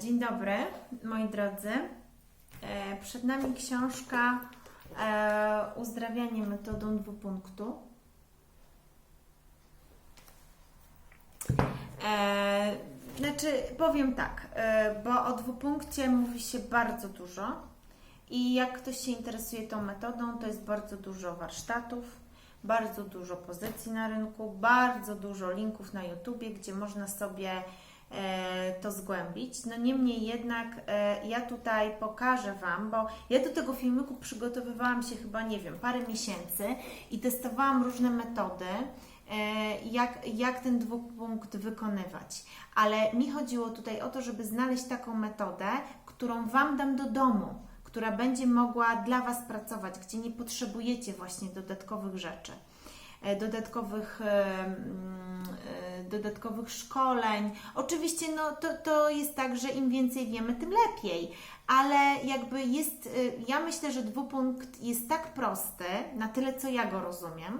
Dzień dobry, moi drodzy. E, Przed nami książka e, Uzdrawianie metodą dwupunktu. E, Znaczy, powiem tak, bo o dwupunkcie mówi się bardzo dużo i jak ktoś się interesuje tą metodą, to jest bardzo dużo warsztatów, bardzo dużo pozycji na rynku, bardzo dużo linków na YouTubie, gdzie można sobie to zgłębić. No niemniej jednak e, ja tutaj pokażę Wam, bo ja do tego filmiku przygotowywałam się chyba, nie wiem, parę miesięcy i testowałam różne metody, e, jak, jak ten dwupunkt wykonywać. Ale mi chodziło tutaj o to, żeby znaleźć taką metodę, którą Wam dam do domu, która będzie mogła dla Was pracować, gdzie nie potrzebujecie właśnie dodatkowych rzeczy e, dodatkowych, e, mm, e, dodatkowych szkoleń. Oczywiście no, to, to jest tak, że im więcej wiemy, tym lepiej, ale jakby jest, e, ja myślę, że dwupunkt jest tak prosty, na tyle co ja go rozumiem, e,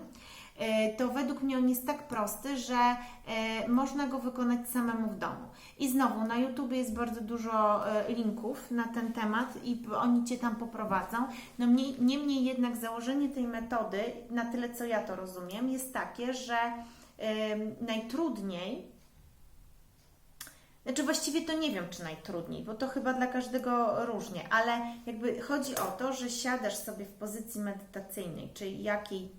to według mnie on jest tak prosty, że e, można go wykonać samemu w domu. I znowu na YouTube jest bardzo dużo e, linków na ten temat i oni Cię tam poprowadzą. No mniej, niemniej jednak założenie tej metody, na tyle co ja to rozumiem, jest takie, że najtrudniej znaczy właściwie to nie wiem, czy najtrudniej, bo to chyba dla każdego różnie, ale jakby chodzi o to, że siadasz sobie w pozycji medytacyjnej, czyli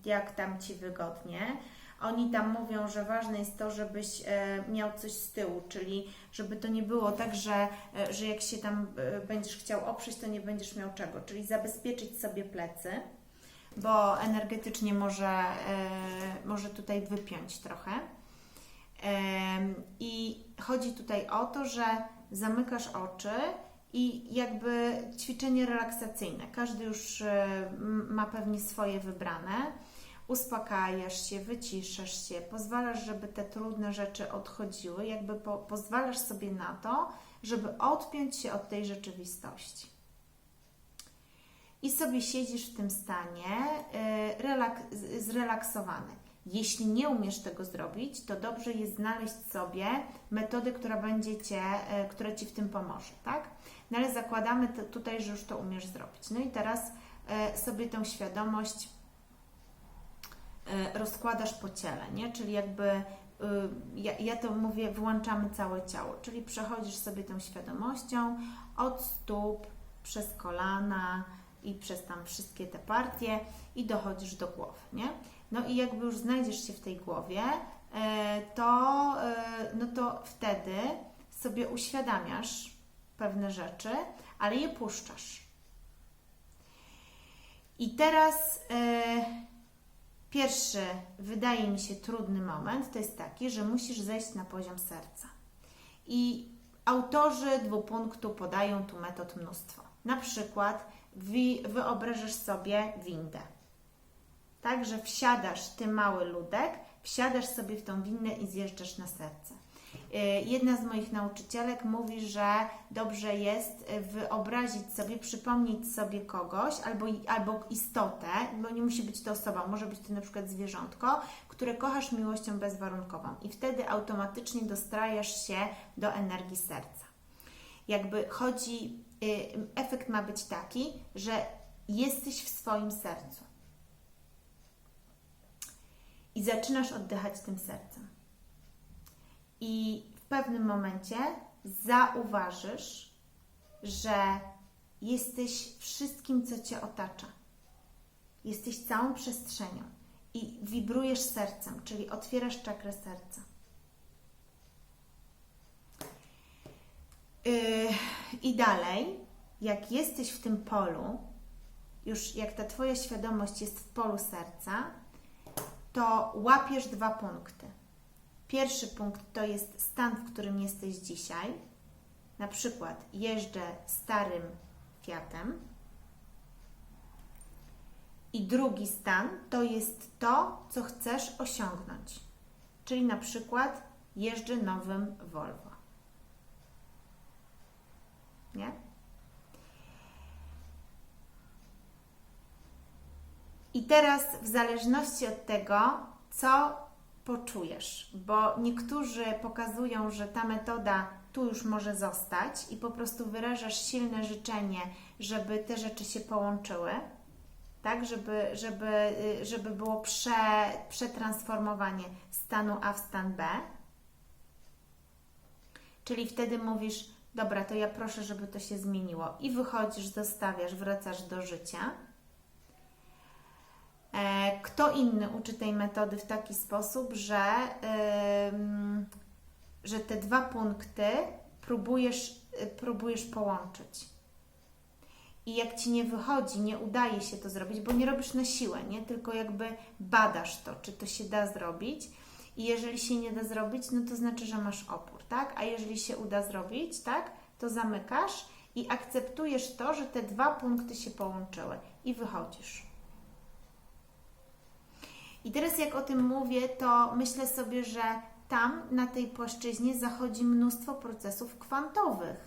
jak tam Ci wygodnie. Oni tam mówią, że ważne jest to, żebyś e, miał coś z tyłu, czyli żeby to nie było tak, że, e, że jak się tam e, będziesz chciał oprzeć, to nie będziesz miał czego, czyli zabezpieczyć sobie plecy, bo energetycznie może, może tutaj wypiąć trochę. I chodzi tutaj o to, że zamykasz oczy i jakby ćwiczenie relaksacyjne. Każdy już e, ma pewnie swoje wybrane. Uspokajasz się, wyciszasz się, pozwalasz, żeby te trudne rzeczy odchodziły, jakby po, pozwalasz sobie na to, żeby odpiąć się od tej rzeczywistości. I sobie siedzisz w tym stanie y, z- zrelaksowany. Jeśli nie umiesz tego zrobić, to dobrze jest znaleźć sobie metodę, która będzie cię, e, która Ci w tym pomoże, tak? No ale zakładamy to, tutaj, że już to umiesz zrobić. No i teraz e, sobie tą świadomość e, rozkładasz po ciele, nie? Czyli jakby ja, ja to mówię, włączamy całe ciało, czyli przechodzisz sobie tą świadomością od stóp przez kolana i przez tam wszystkie te partie i dochodzisz do głowy, nie? No i jakby już znajdziesz się w tej głowie, e, to, e, no to wtedy sobie uświadamiasz pewne rzeczy, ale je puszczasz. I teraz e, pierwszy, wydaje mi się, trudny moment to jest taki, że musisz zejść na poziom serca. I autorzy dwupunktu podają tu metod mnóstwo. Na przykład wyobrażasz sobie windę. Tak, że wsiadasz, ty mały ludek, wsiadasz sobie w tą windę i zjeżdżasz na serce. Y, Jedna z moich nauczycielek mówi, że dobrze jest y, wyobrazić sobie, przypomnieć sobie kogoś albo, albo istotę, bo nie musi być to osoba, może być to na przykład zwierzątko, które kochasz miłością bezwarunkową i wtedy automatycznie dostrajasz się do energii serca. Jakby chodzi, y, efekt ma być taki, że jesteś w swoim sercu i zaczynasz oddychać tym sercem. I w pewnym momencie zauważysz, że jesteś wszystkim, co cię otacza. Jesteś całą przestrzenią i wibrujesz sercem, czyli otwierasz czakrę serca. Yy, I dalej, jak jesteś w tym polu, już jak ta Twoja świadomość jest w polu serca, to łapiesz dwa punkty. Pierwszy punkt to jest stan, w którym jesteś dzisiaj. Na przykład jeżdżę starym Fiatem. I drugi stan to jest to, co chcesz osiągnąć. Czyli na przykład jeżdżę nowym Volvo. Nie? I teraz, w zależności od tego, co poczujesz, bo niektórzy pokazują, że ta metoda tu już może zostać i po prostu wyrażasz silne życzenie, żeby te rzeczy się połączyły, tak, żeby, żeby, y, żeby było prze, przetransformowanie stanu A w stan B. Czyli wtedy mówisz, dobra, to ja proszę, żeby to się zmieniło. I wychodzisz, zostawiasz, wracasz do życia. Kto inny uczy tej metody w taki sposób, że, ym, że te dwa punkty próbujesz, y, próbujesz połączyć. I jak ci nie wychodzi, nie udaje się to zrobić, bo nie robisz na siłę, nie? Tylko jakby badasz to, czy to się da zrobić. I jeżeli się nie da zrobić, no to znaczy, że masz opór, tak? A jeżeli się uda zrobić, tak? To zamykasz i akceptujesz to, że te dwa punkty się połączyły i wychodzisz. I teraz jak o tym mówię, to myślę sobie, że tam na tej płaszczyźnie zachodzi mnóstwo procesów kwantowych.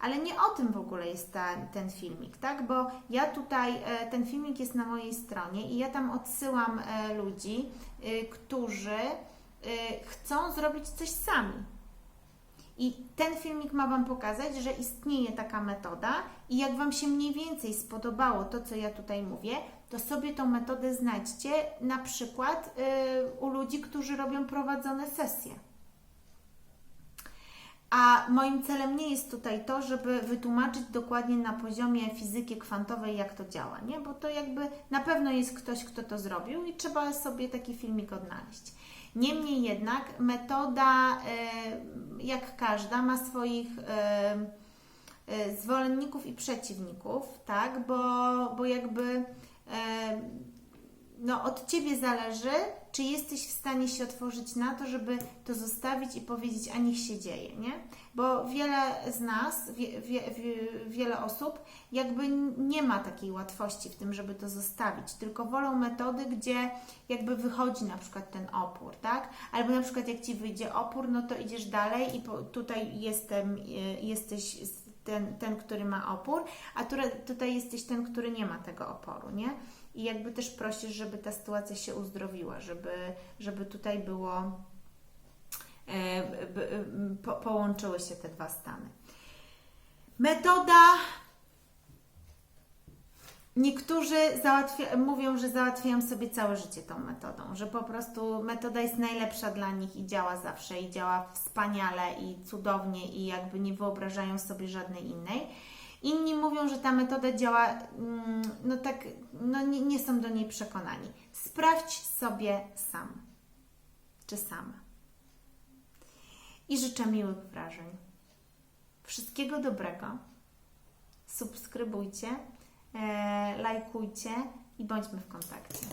Ale nie o tym w ogóle jest ta, ten filmik, tak? Bo ja tutaj, e, ten filmik jest na mojej stronie i ja tam odsyłam e, ludzi, e, którzy chcą zrobić coś sami. I ten filmik ma Wam pokazać, że istnieje taka metoda i jak Wam się mniej więcej spodobało to, co ja tutaj mówię, to sobie tą metodę znajdźcie na przykład y, u ludzi, którzy robią prowadzone sesje. A moim celem nie jest tutaj to, żeby wytłumaczyć dokładnie na poziomie fizyki kwantowej, jak to działa, nie? Bo to jakby na pewno jest ktoś, kto to zrobił i trzeba sobie taki filmik odnaleźć. Niemniej jednak metoda, y, jak każda, ma swoich y, y, zwolenników i przeciwników, tak? Bo, bo jakby no, od Ciebie zależy, czy jesteś w stanie się otworzyć na to, żeby to zostawić i powiedzieć, a niech się dzieje, nie? Bo wiele z nas, wie, wie, wie, wiele osób jakby nie ma takiej łatwości w tym, żeby to zostawić, tylko wolą metody, gdzie jakby wychodzi na przykład ten opór, tak? Albo na przykład jak Ci wyjdzie opór, no to idziesz dalej i po, tutaj jestem, jesteś ten, ten, który ma opór, a tutaj, jesteś ten, który nie ma tego oporu, nie? I jakby też prosisz, żeby ta sytuacja się uzdrowiła, żeby, żeby tutaj było, e, po, połączyły się te dwa stany. Metoda. Niektórzy załatwia, mówią, że załatwiają sobie całe życie tą metodą, że po prostu metoda jest najlepsza dla nich i działa zawsze, i działa wspaniale i cudownie, i jakby nie wyobrażają sobie żadnej innej. Inni mówią, że ta metoda działa, mm, no tak, no nie, nie są do niej przekonani. Sprawdź sobie sam, czy sama. I życzę miłych wrażeń. Wszystkiego dobrego. Subskrybujcie, lajkujcie i bądźmy w kontakcie.